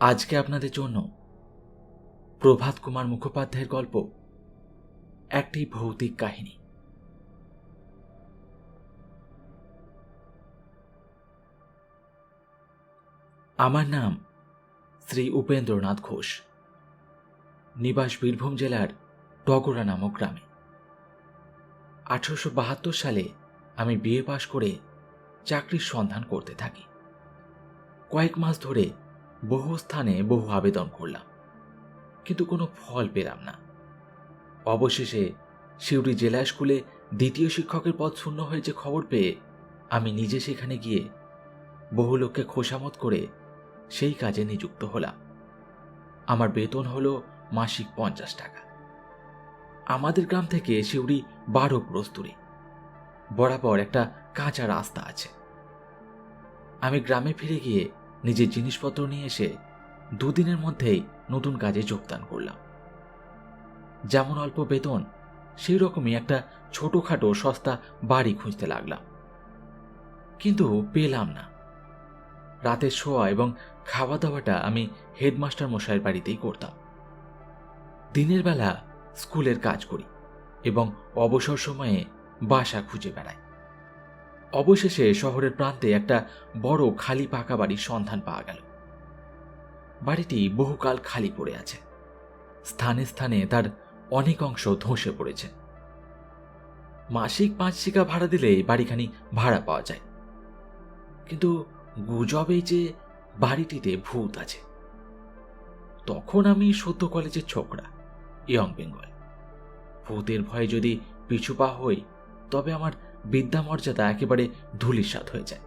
আজকে আপনাদের জন্য প্রভাত কুমার মুখোপাধ্যায়ের গল্প একটি ভৌতিক কাহিনী। আমার নাম শ্রী উপেন্দ্রনাথ ঘোষ। নিবাস বীরভূম জেলার টগরা নামক গ্রামে। আঠারোশো বাহাত্তর সালে আমি বিএ পাশ করে চাকরির সন্ধান করতে থাকি। কয়েক মাস ধরে বহু স্থানে বহু আবেদন করলাম, কিন্তু কোনো ফল পেলাম না। অবশেষে সিউড়ি জেলা স্কুলে দ্বিতীয় শিক্ষকের পদ শূন্য হয়েছে খবর পেয়ে আমি নিজে সেখানে গিয়ে বহু লোককে খোসামত করে সেই কাজে নিযুক্ত হলাম। আমার বেতন হলো মাসিক পঞ্চাশ টাকা। আমাদের গ্রাম থেকে সিউড়ি বারো প্রস্তুরি বরাবর একটা কাঁচা রাস্তা আছে। আমি গ্রামে ফিরে গিয়ে নিজের জিনিসপত্র নিয়ে এসে দুদিনের মধ্যেই নতুন কাজে যোগদান করলাম। যেমন অল্প বেতন, সেই রকমই একটা ছোটখাটো সস্তা বাড়ি খুঁজতে লাগলাম। কিন্তু পেলাম না। রাতের শোয়া এবং খাওয়া দাওয়াটা আমি হেডমাস্টার মশাইয়ের বাড়িতেই করতাম। দিনের বেলা স্কুলের কাজ করি এবং অবসর সময়ে বাসা খুঁজে বেড়াই। অবশেষে শহরের প্রান্তে একটা বড় খালি পাকা বাড়ির সন্ধান পাওয়া গেল। বাড়িটি বহুকাল খালি পড়ে আছে। স্থানে স্থানে তার অনেক অংশ ধসে পড়েছে। মাসিক পাঁচ শিকা ভাড়া দিলে বাড়িখানি ভাড়া পাওয়া যায়। কিন্তু গুজবে যে বাড়িটিতে ভূত আছে। তখন আমি সদ্য কলেজের ছোকরা, ইয়ং বেঙ্গল। ভূতের ভয়ে যদি পিছু পা হই, তবে আমার বিদ্যা মর্যাদা একেবারে ধুলিসাৎ হয়ে যায়।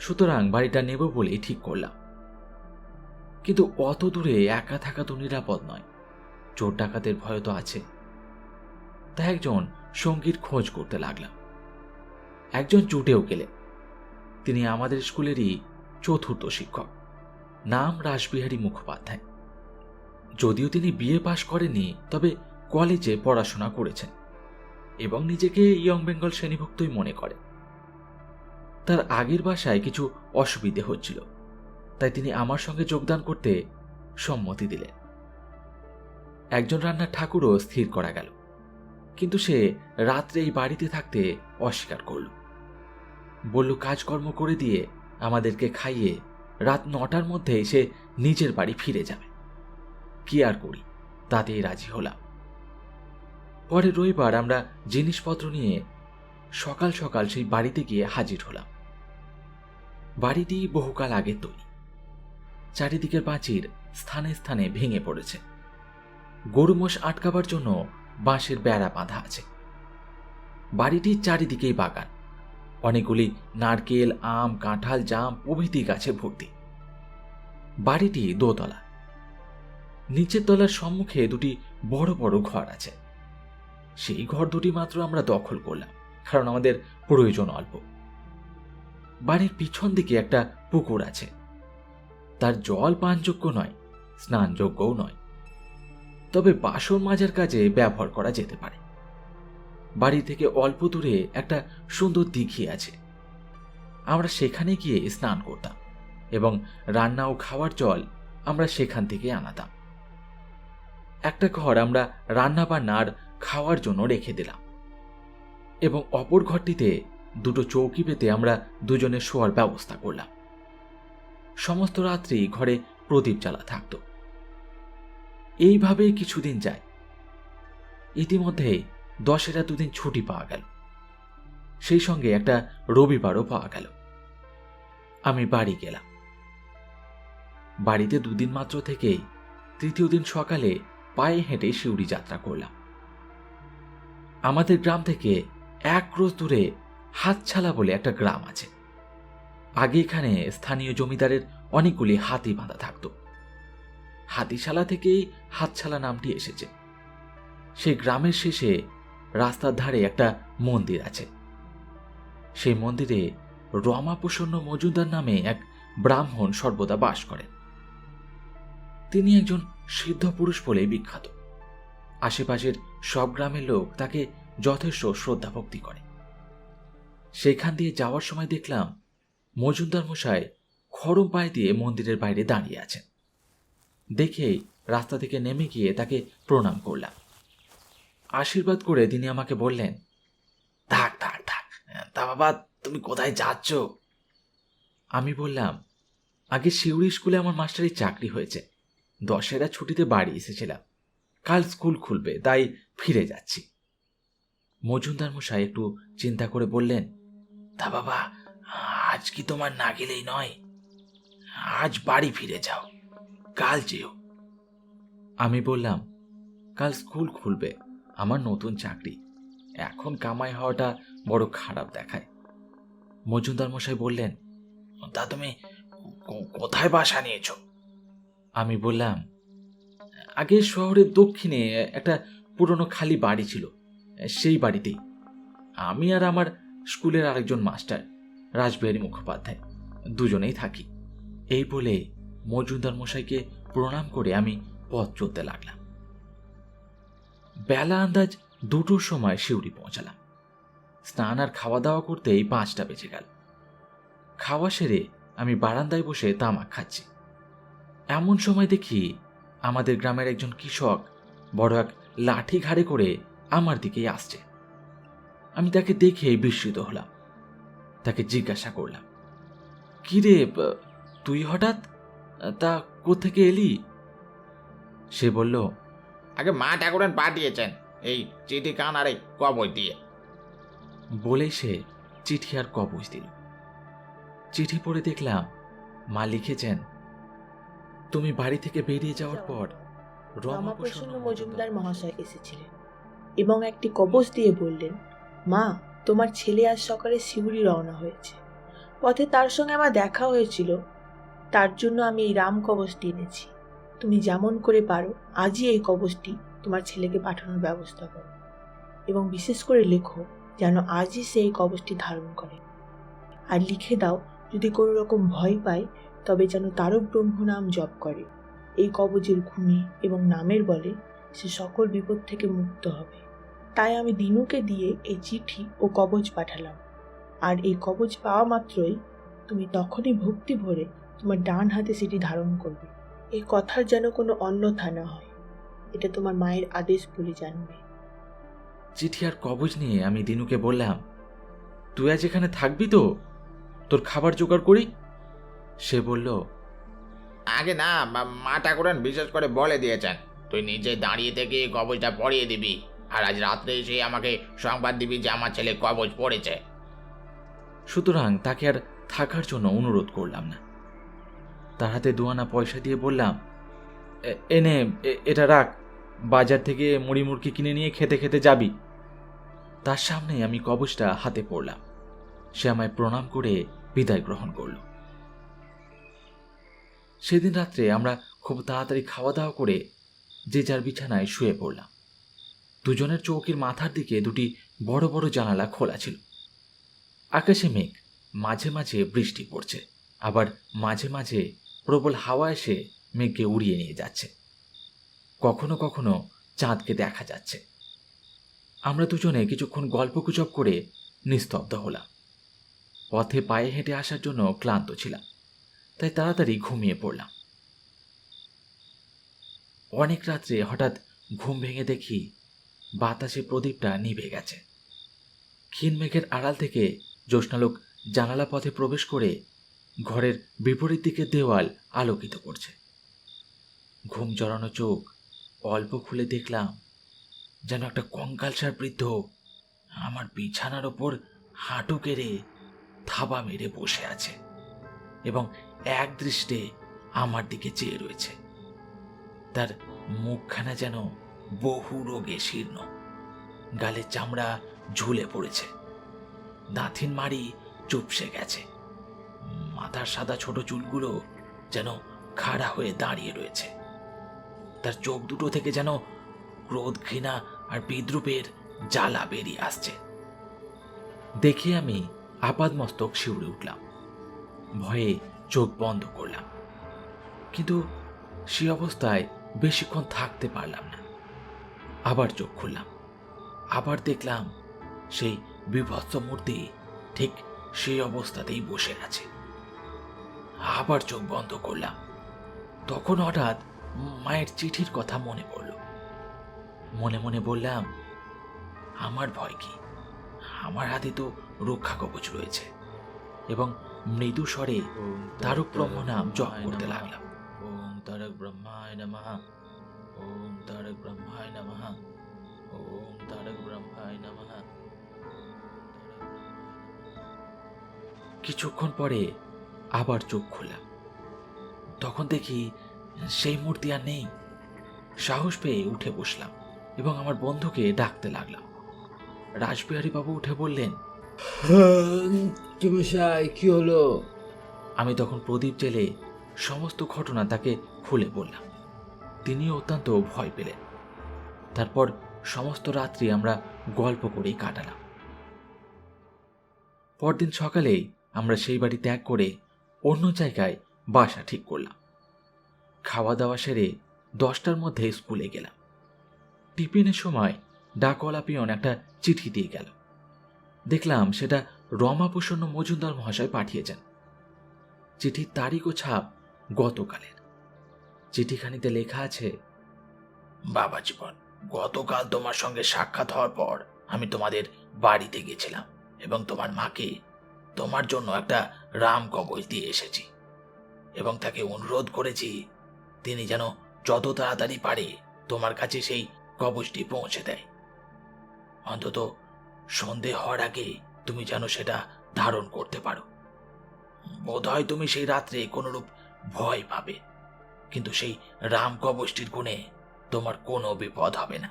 সুতরাং বাড়িটা নেব বলেই ঠিক করলাম। কিন্তু অত দূরে একা থাকা তো নিরাপদ নয়। চোর ডাকাতের ভয় তো আছে। তাই একজন সঙ্গীর খোঁজ করতে লাগলাম। একজন জুটেও গেলেন। তিনি আমাদের স্কুলেরই চতুর্থ শিক্ষক, নাম রাসবিহারী মুখোপাধ্যায়। যদিও তিনি বিএ পাশ করেননি, তবে কলেজে পড়াশোনা করেছেন। এবং নিজেকে ইয়ং বেঙ্গল শ্রেণীভুক্তই মনে করে। তার আগের বাসায় কিছু অসুবিধে হচ্ছিল, তাই তিনি আমার সঙ্গে যোগদান করতে সম্মতি দিলেন। একজন রান্নার ঠাকুরও স্থির করা গেল, কিন্তু সে রাত্রে এই বাড়িতে থাকতে অস্বীকার করল। বলল, কাজকর্ম করে দিয়ে আমাদেরকে খাইয়ে রাত নটার মধ্যে সে নিজের বাড়ি ফিরে যাবে। কি আর করি, তাতেই রাজি হলাম। পরে রবিবার আমরা জিনিসপত্র নিয়ে সকাল সকাল সেই বাড়িতে গিয়ে হাজির হলাম। বাড়িটি বহুকাল আগে তৈরি। চারিদিকের প্রাচীর স্থানে স্থানে ভেঙে পড়েছে। গরু মোষ আটকাবার জন্য বাঁশের বেড়া বাঁধা আছে। বাড়িটির চারিদিকেই বাগান। অনেকগুলি নারকেল, আম, কাঁঠাল, জাম প্রভৃতি গাছে ভর্তি। বাড়িটি দোতলা। নিচের তলার সম্মুখে দুটি বড় বড় ঘর আছে। সেই ঘর দুটি মাত্র আমরা দখল করলাম, কারণ আমাদের প্রয়োজন অল্প। বাড়ির পিছন দিকে একটা পুকুর আছে। তার জল পানযোগ্য নয়, স্নানযোগ্যও নয়। তবে বাসন মাজার কাজে ব্যবহার করা যেতে পারে। বাড়ি থেকে অল্প দূরে একটা সুন্দর দিঘি আছে। আমরা সেখানে গিয়ে স্নান করতাম এবং রান্না ও খাওয়ার জল আমরা সেখান থেকে আনাতাম। একটা ঘর আমরা রান্না বান্নার খাওয়ার জন্য রেখে দিলাম। এবং অপর ঘরটিতে দুটো চৌকি পেতে আমরা দুজনে শোয়ার ব্যবস্থা করলাম। সমস্ত রাত্রি ঘরে প্রদীপ জ্বালা থাকত। এইভাবেই কিছুদিন যায়। ইতিমধ্যে দশেরা দুদিন ছুটি পাওয়া গেল। সেই সঙ্গে একটা রবিবারও পাওয়া গেল। আমি বাড়ি গেলাম। বাড়িতে দুদিন মাত্র থেকেই তৃতীয় দিন সকালে পায়ে হেঁটে শিউড়ি যাত্রা করলাম। আমাদের গ্রাম থেকে এক ক্রোশ দূরে হাতছালা বলে একটা গ্রাম আছে। আগে এখানে স্থানীয় জমিদারের অনেকগুলি হাতি বাঁধা থাকত। হাতিশালা থেকেই হাতছালা নামটি এসেছে। সেই গ্রামের শেষে রাস্তার ধারে একটা মন্দির আছে। সেই মন্দিরে রমাপ্রসন্ন মজুমদার নামে এক ব্রাহ্মণ সর্বদা বাস করেন তিনি একজন সিদ্ধ পুরুষ বলেই বিখ্যাত। আশেপাশের সব গ্রামের লোক তাকে যথেষ্ট শ্রদ্ধা ভক্তি করে। সেখান দিয়ে যাওয়ার সময় দেখলাম মজুমদার মশাই খরম পায়ে দিয়ে মন্দিরের বাইরে দাঁড়িয়ে আছেন। দেখেই রাস্তা থেকে নেমে গিয়ে তাকে প্রণাম করলাম। আশীর্বাদ করে তিনি আমাকে বললেন, থাক থাক থাক। তা বাবা, তুমি কোথায় যাচ্ছ? আমি বললাম, আগে শিউড়ি স্কুলে আমার মাস্টারি চাকরি হয়েছে। দশেরা ছুটিতে বাড়ি এসেছিলাম। কাল স্কুল খুলবে, তাই ফিরে যাচ্ছি। মজুমদার মশাই একটু চিন্তা করে বললেন, তা বাবা, আজ কি তোমার না গেলেই নয়? আজ বাড়ি ফিরে যাও, কাল যেও। আমি বললাম, কাল স্কুল খুলবে, আমার নতুন চাকরি। এখন কামাই হওয়াটা বড় খারাপ দেখায়। মজুমদার মশাই বললেন, তা তুমি কোথায় বাসা নিয়েছ? আমি বললাম আগে শহরের দক্ষিণে একটা পুরনো খালি বাড়ি ছিল, সেই বাড়িতেই। আমি আর আমার স্কুলের আরেকজন মাস্টার, রাসবিহারী মুখোপাধ্যায়, দুজনেই থাকি। এই বলে মজুমদার মশাইকে প্রণাম করে আমি পথ চলতে লাগলাম। বেলা আন্দাজ দুটোর সময় শিউড়ি পৌঁছালাম। স্নান আর খাওয়া দাওয়া করতেই পাঁচটা বেজে গেল। খাওয়া সেরে আমি বারান্দায় বসে তামাক খাচ্ছি। এমন সময় দেখি আমাদের গ্রামের একজন কৃষক বড় এক লাঠি ঘাড়ে করে আমার দিকেই আসছে। আমি তাকে দেখে বিস্মিত হলাম। তাকে জিজ্ঞাসা করলাম কি রে তুই হঠাৎ তা কোথেকে এলি? সে বলল আগে মা ঠাকুরেন পাঠিয়েছেন এই চিঠি কান আর এই কবর দিয়ে। বলে সে চিঠি আর কবজ দিল। চিঠি পড়ে দেখলাম মা লিখেছেন তুমি বাড়ি থেকে বেরিয়ে যাওয়ার পর রমাপ্রসন্ন মজুমদার মহাশয় এসেছিলেন এবং একটি কবচ দিয়ে বললেন মা তোমার ছেলে আজ সকালে শিউরি রওনা হয়েছে। পথে তার সঙ্গে আমার দেখা হয়েছিল। তার জন্য আমি এই রাম কবচটি এনেছি। তুমি যেমন করে পারো আজই এই কবচটি তোমার ছেলেকে পাঠানোর ব্যবস্থা করো এবং বিশেষ করে লেখো যেন আজই সে এই কবচটি ধারণ করে। আর লিখে দাও যদি কোনো রকম ভয় পায় তবে যেন তারক ব্রহ্ম নাম জপ করে। এই কবচের গুণে এবং নামের বলে সে সকল বিপদ থেকে মুক্ত হবে। তাই আমি দিনুকে দিয়ে এই চিঠি ও কবচ পাঠালাম। আর এই কবচ পাওয়া মাত্রই তুমি তখনই ভক্তি ভরে তোমার ডান হাতে সেটি ধারণ করবে। এই কথার যেন কোনো অন্যথা না হয়। এটা তোমার মায়ের আদেশ বলে জানবে। চিঠি আর কবজ নিয়ে আমি দিনুকে বললাম, তুই আজ এখানে থাকবি তো? তোর খাবার জোগাড় করি? সে বলল, আগে না, মা- মা ঠাকুরেন বিশেষ করে বলে দিয়েছেন। তুই নিজে দাঁড়িয়ে থেকে কবজটা পড়িয়ে দিবি। আর আজ রাত্রে এসে আমাকে সংবাদ দিবি যে আমার ছেলে কবজ পড়েছে। সুতরাং তাকে আর থাকার জন্য অনুরোধ করলাম না। তার হাতে দুয়ানা পয়সা দিয়ে বললাম, "এ- এনে এটা রাখ। বাজার থেকে মুড়ি মুড়কি কিনে নিয়ে খেতে খেতে যাবি। তার সামনে আমি কবচটা হাতে পড়লাম। সে আমায় প্রণাম করে বিদায় গ্রহণ করল। সেদিন রাত্রে আমরা খুব তাড়াতাড়ি খাওয়া দাওয়া করে যে যার বিছানায় শুয়ে পড়লাম। দুজনের চৌকির মাথার দিকে দুটি বড় বড় জানালা খোলা ছিল। আকাশে মেঘ, মাঝে মাঝে বৃষ্টি পড়ছে, আবার মাঝে মাঝে প্রবল হাওয়া এসে মেঘকে উড়িয়ে নিয়ে যাচ্ছে। কখনো কখনো চাঁদকে দেখা যাচ্ছে। আমরা দুজনে কিছুক্ষণ গল্পগুজব করে নিস্তব্ধ হলাম। পথে পায়ে হেঁটে আসার জন্য ক্লান্ত ছিলাম। তাই তাড়াতাড়ি ঘুমিয়ে পড়লাম। অনেক রাত্রে হঠাৎ ঘুম ভেঙে দেখি বাতাসে প্রদীপটা নিভে গেছে। ক্ষীণ মেঘের আড়াল থেকে জ্যোৎস্নালোক জানালা পথে প্রবেশ করে ঘরের বিপরীত দিকের দেওয়াল আলোকিত করছে। ঘুম জড়ানো চোখ অল্প খুলে দেখলাম যেন একটা কঙ্কালসার বৃদ্ধ আমার বিছানার ওপর হাঁটু কেড়ে থাবা মেরে বসে আছে এবং এক দৃষ্টে আমার দিকে চেয়ে রয়েছে। তার মুখখানা যেন বহু রোগে শীর্ণ। গালের চামড়া ঝুলে পড়েছে। দাঁথিন মারি চুপসে গেছে। মাথার সাদা ছোট চুলগুলো যেন খাড়া হয়ে দাঁড়িয়ে রয়েছে। তার চোখ দুটো থেকে যেন ক্রোধ ঘৃণা আর বিদ্রুপের জ্বালা বেরিয়ে আসছে। দেখে আমি আপাদ মস্তক শিউরে উঠলাম। ভয়ে চোখ বন্ধ করলাম। কিন্তু সে অবস্থায় বেশিক্ষণ থাকতে পারলাম না। আবার চোখ খুললাম। আবার দেখলাম সেই বিভৎস মূর্তি ঠিক সেই অবস্থাতেই বসে আছে। আবার চোখ বন্ধ করলাম। তখন হঠাৎ মায়ের চিঠির কথা মনে পড়ল। মনে মনে বললাম, আমার ভয় কি? আমার হাতে তো রক্ষা কবচ রয়েছে এবং মৃদু স্বরে তারক ব্রহ্ম নাম জপ করতে লাগলাম। ওম তারক ব্রহ্মায় নমঃ। ওম তারক ব্রহ্মায় নমঃ। ওম তারক ব্রহ্মায় নমঃ। কিছুক্ষণ পরে আবার চোখ খুললাম। তখন দেখি সেই মূর্তি আর নেই। সাহস পেয়ে উঠে বসলাম এবং আমার বন্ধুকে ডাকতে লাগলাম। রাসবিহারী বাবু উঠে বললেন মশাই কি হলো? আমি তখন প্রদীপ জেলে সমস্ত ঘটনা তাকে খুলে বললাম। তিনি অত্যন্ত ভয় পেলেন। তারপর সমস্ত রাত্রি আমরা গল্প করেই কাটালাম। পরদিন সকালে আমরা সেই বাড়ি ত্যাগ করে অন্য জায়গায় বাসা ঠিক করলাম। খাওয়া দাওয়া সেরে দশটার মধ্যে স্কুলে গেলাম। টিফিনের সময় ডাকওয়ালা পিয়ন একটা চিঠি দিয়ে গেল। দেখলাম সেটা রমাপ্রসন্ন মজুমদার মহাশয় পাঠিয়েছেন। চিঠির তারিখ ও ছাপ গতকালের। চিঠিখানিতে লেখা আছে, বাবা জীবন, গতকাল তোমার সঙ্গে সাক্ষাৎ হওয়ার পর আমি তোমাদের বাড়িতে গেছিলাম এবং তোমার মাকে তোমার জন্য একটা রাম কবচ দিয়ে এসেছি এবং তাকে অনুরোধ করেছি, তিনি যেন যত তাড়াতাড়ি পারে তোমার কাছে সেই কবচটি পৌঁছে দেয়। অন্তত সন্ধে হওয়ার আগে তুমি যেন সেটা ধারণ করতে পারো। বোধহয় তুমি সেই রাত্রে কোনোরূপ ভয় পাবে, কিন্তু সেই রাম কবচটির গুণে তোমার কোনো বিপদ হবে না।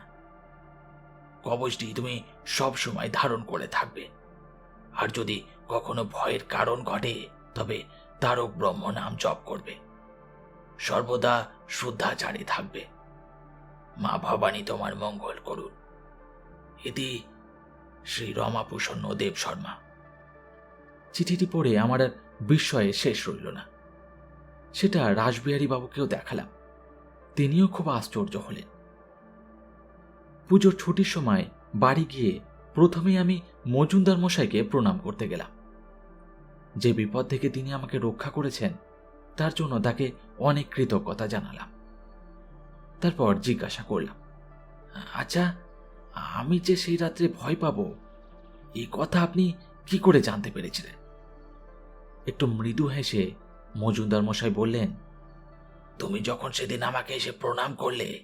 কবচটি তুমি সব সময় ধারণ করে থাকবে। আর যদি কখনো ভয়ের কারণ ঘটে, তবে তারক ব্রহ্ম নাম জপ করবে। সর্বদা শুদ্ধাচারে থাকবে। মা ভবানী তোমার মঙ্গল করুন। এটি শ্রী রমাপ্রসন্ন দেব শর্মা। চিঠিটি পড়ে আমার আর বিস্ময়ে শেষ রইল না। সেটা রাসবিহারী বাবুকেও দেখালাম। তিনিও খুব আশ্চর্য হলেন। পুজোর ছুটির সময় বাড়ি গিয়ে প্রথমেই আমি মজুমদার মশাইকে প্রণাম করতে গেলাম। যে বিপদ থেকে তিনি আমাকে রক্ষা করেছেন, তার জন্য তাকে অনেক কৃতজ্ঞতা জানালাম। তারপর জিজ্ঞাসা করলাম আচ্ছা আমি যে সেই রাত্রে ভয় পাব এই কথা আপনি কি করে জানতে পেরেছিলেন? একটু মৃদু হেসে মজুমদার মশাই বললেন, তুমি যখন সেদিন আমাকে এসে প্রণাম করলে,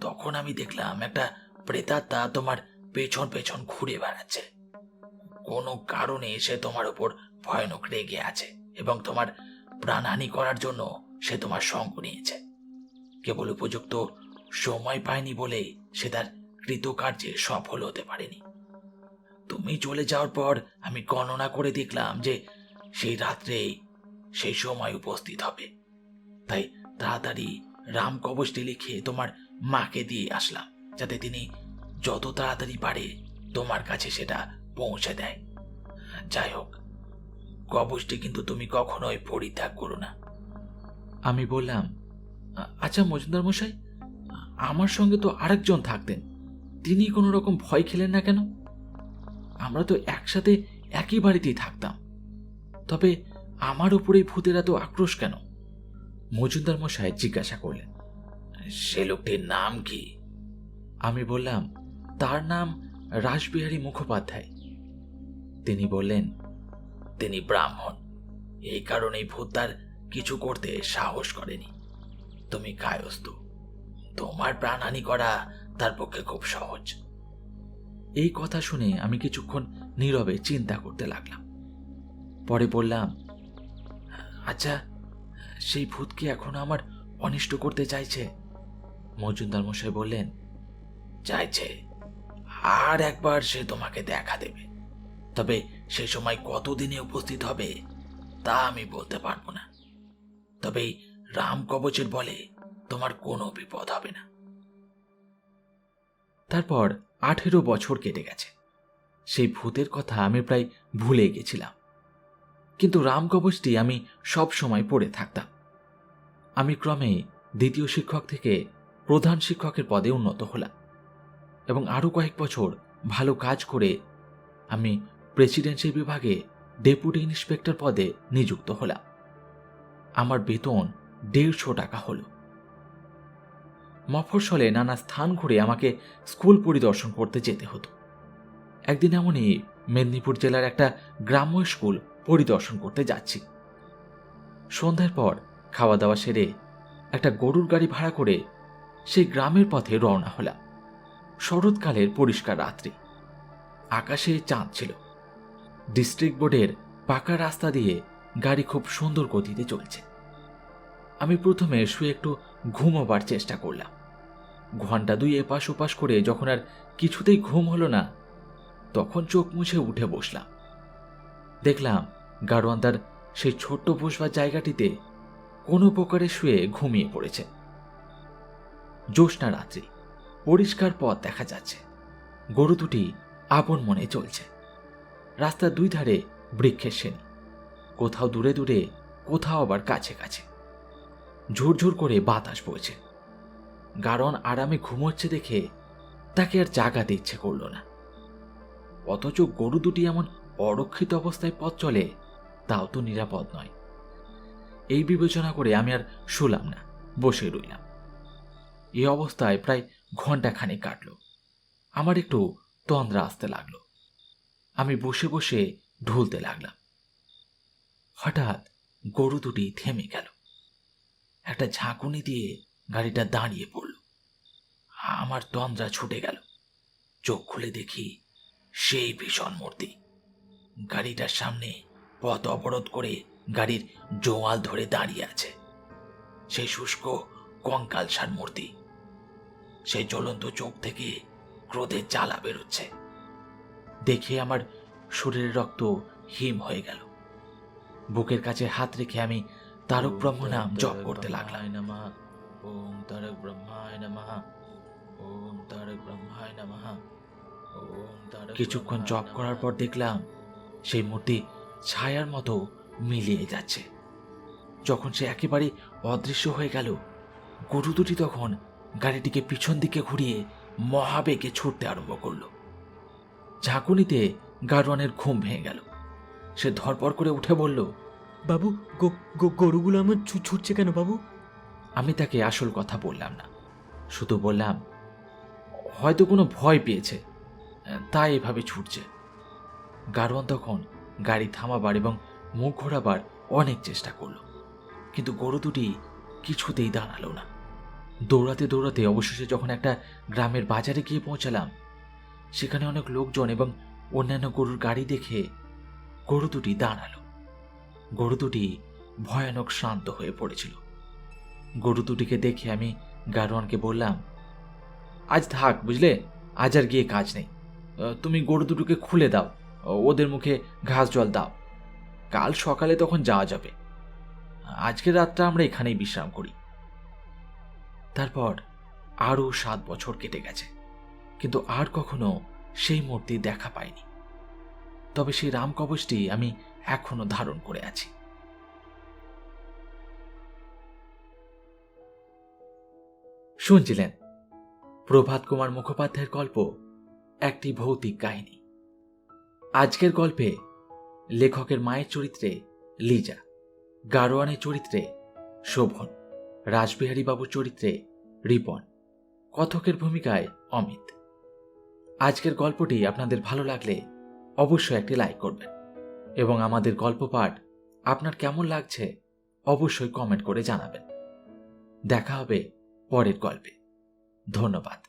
তখন আমি দেখলাম একটা প্রেতাত্মা তোমার পেছন পেছন ঘুরে বেড়াচ্ছে। কোনো কারণে সে তোমার উপর ভয়ানক রেগে আছে এবং তোমার প্রাণহানি করার জন্য সে তোমার সঙ্গ নিয়েছে। কেবল উপযুক্ত সময় পায়নি বলেই সে তার কৃতকার্যে সফল হতে পারেনি। তুমি চলে যাওয়ার পর আমি গণনা করে দেখলাম যে সেই রাত্রেই সেই সময় উপস্থিত হবে। তাই তাড়াতাড়ি রাম কবচটি লিখে তোমার মাকে দিয়ে আসলাম, যাতে তিনি যত তাড়াতাড়ি পারে তোমার কাছে সেটা পৌঁছে দেয়। যাই হোক, কবচটি কিন্তু তুমি কখনোই পরিত্যাগ করো না। আমি বললাম আচ্ছা মজুমদার মশাই, আমার সঙ্গে তো আরেকজন থাকতেন। তিনি কোনো রকম ভয় খেলেন না কেন? আমরা তো একসাথে একই বাড়িতেই থাকতাম। তবে আমার উপরেই ভূতের এত আক্রোশ কেন? মজুমদার মশাই জিজ্ঞাসা করলেন, সে লোকটির নাম কি? আমি বললাম, তার নাম রাসবিহারী মুখোপাধ্যায়। তিনি বললেন, তিনি ব্রাহ্মণ। এই কারণেই ভূত তার কিছু করতে সাহস করেনি। তুমি কায়স্থ। তোমার প্রাণহানি করা তার পক্ষে খুব সহজ। এই কথা শুনে আমি কিছুক্ষণ নীরবে চিন্তা করতে লাগলাম। পরে বললাম আচ্ছা সেই ভূত কি এখনও আমার অনিষ্ট করতে চাইছে? মজুমদার মশাই বললেন, চাইছে। আর একবার সে তোমাকে দেখা দেবে। তবে সে সময় কতদিনে উপস্থিত হবে তা আমি বলতে পারব না। তবে রাম কবচের বলে তোমার কোনো বিপদ হবে না। তারপর আঠেরো বছর কেটে গেছে। সেই ভূতের কথা আমি প্রায় ভুলে গেছিলাম। কিন্তু রামকবচটি আমি সব সময় পড়ে থাকতাম। আমি ক্রমে দ্বিতীয় শিক্ষক থেকে প্রধান শিক্ষকের পদে উন্নত হলাম এবং আরও কয়েক বছর ভালো কাজ করে আমি প্রেসিডেন্সি বিভাগে ডেপুটি ইন্সপেক্টর পদে নিযুক্ত হলাম। আমার বেতন দেড়শো টাকা হলো। মফস্বলে নানা স্থান ঘুরে আমাকে স্কুল পরিদর্শন করতে যেতে হতো। একদিন এমনই মেদিনীপুর জেলার একটা গ্রাম্য স্কুল পরিদর্শন করতে যাচ্ছি। সন্ধ্যার পর খাওয়া দাওয়া সেরে একটা গরুর গাড়ি ভাড়া করে সেই গ্রামের পথে রওনা হলাম। শরৎকালের পরিষ্কার রাত্রি। আকাশে চাঁদ ছিল। ডিস্ট্রিক্ট বোর্ডের পাকা রাস্তা দিয়ে গাড়ি খুব সুন্দর গতিতে চলছে। আমি প্রথমে শুয়ে একটু ঘুমোবার চেষ্টা করলাম। ঘণ্টা দুই এপাশ ওপাশ করে যখন আর কিছুতেই ঘুম হলো না, তখন চোখ মুছে উঠে বসলাম। দেখলাম গাড়োয়ান তার সেই ছোট্ট বসবার জায়গাটিতে কোনো প্রকারে শুয়ে ঘুমিয়ে পড়েছে। জ্যোৎস্না রাত্রি, পরিষ্কার পথ দেখা যাচ্ছে। গরু দুটি আপন মনে চলছে। রাস্তার দুই ধারে বৃক্ষের শ্রেণি কোথাও দূরে দূরে, কোথাও আবার কাছে কাছে। ঝুরঝুর করে বাতাস বইছে। গারণ আরামে ঘুমোচ্ছে দেখে তাকে আর জাগাতে ইচ্ছে করল না। অথচ গরু দুটি এমন অরক্ষিত অবস্থায় পথ চলে, তাও তো নিরাপদ নয়। এই বিবেচনা করে আমি আর শুলাম না, বসে রইলাম। এই অবস্থায় প্রায় ঘণ্টা খানেক কাটল। আমার একটু তন্দ্রা আসতে লাগল। আমি বসে বসে ঢুলতে লাগলাম। হঠাৎ গরু দুটি থেমে গেল। একটা ঝাঁকুনি দিয়ে গাড়িটা দাঁড়িয়ে পড়ল। আমার তন্দ্রা ছুটে গেল। চোখ খুলে দেখি সেই ভীষণ মূর্তি। গাড়িটার সামনে পথ অবরোধ করে গাড়ির জোয়াল ধরে দাঁড়িয়ে আছে। সেই শুষ্ক কঙ্কালসার মূর্তি। সেই জ্বলন্ত চোখ থেকে ক্রোধের জ্বালা বেরোচ্ছে। দেখে আমার শরীরের রক্ত হিম হয়ে গেল। বুকের কাছে হাত রেখে আমি তারক ব্রহ্ম নাম জপ করতে লাগলাম। ওম তারক ব্রহ্মায় নমঃ। ওম তারক ব্রহ্মায় নমঃ। ওম তারক কিছুক্ষণ জপ করার পর দেখলাম সেই মূর্তি ছায়ার মতো মিলিয়ে যাচ্ছে। যখন সে একেবারে অদৃশ্য হয়ে গেল গরু দুটি তখন গাড়িটিকে পিছন দিকে ঘুরিয়ে মহাবেগে ছুটতে আরম্ভ করল। ঝাঁকুনিতে গাড়োয়ানের ঘুম ভেঙে গেল। সে ধরপর করে উঠে বলল বাবু গো- গো- গরুগুলো আমার ছু- ছুটছে কেন বাবু? আমি তাকে আসল কথা বললাম না। শুধু বললাম, হয়তো কোনো ভয় পেয়েছে, তাই এভাবে ছুটছে। গারোয়ান তখন গাড়ি থামাবার এবং মুখ ঘোরাবার অনেক চেষ্টা করল, কিন্তু গরু দুটি কিছুতেই দাঁড়াল না। দৌড়াতে দৌড়াতে অবশেষে যখন একটা গ্রামের বাজারে গিয়ে পৌঁছালাম, সেখানে অনেক লোকজন এবং অন্যান্য গরুর গাড়ি দেখে গরু দুটি দাঁড়াল। গরু দুটি ভয়ানক শান্ত হয়ে পড়েছিল। গরু দুটিকে দেখে আমি গারোয়ানকে বললাম, আজ থাক, বুঝলে? আজ আর গিয়ে কাজ নেই। তুমি গরু দুটোকে খুলে দাও, ওদের মুখে ঘাস জল দাও। কাল সকালে তখন যাওয়া যাবে। আজকের রাতটা আমরা এখানেই বিশ্রাম করি। তারপর আরও সাত বছর কেটে গেছে, কিন্তু আর কখনো সেই মূর্তি দেখা পাইনি। তবে সেই রামকবচটি আমি এখনও ধারণ করে আছি। শুনছিলেন প্রভাত কুমার মুখোপাধ্যায়ের গল্প, একটি ভৌতিক কাহিনী। আজকের গল্পে লেখকের মায়ের চরিত্রে লিজা, গারোয়ানের চরিত্রে শোভন রাসবিহারী বাবুর চরিত্রে রিপন, কথকের ভূমিকায় অমিত। আজকের গল্পটি আপনাদের ভালো লাগলে অবশ্যই একটি লাইক করবেন এবং আমাদের গল্প পাঠ আপনার কেমন লাগছে অবশ্যই কমেন্ট করে জানাবেন। দেখা হবে পরের গল্পে। ধন্যবাদ।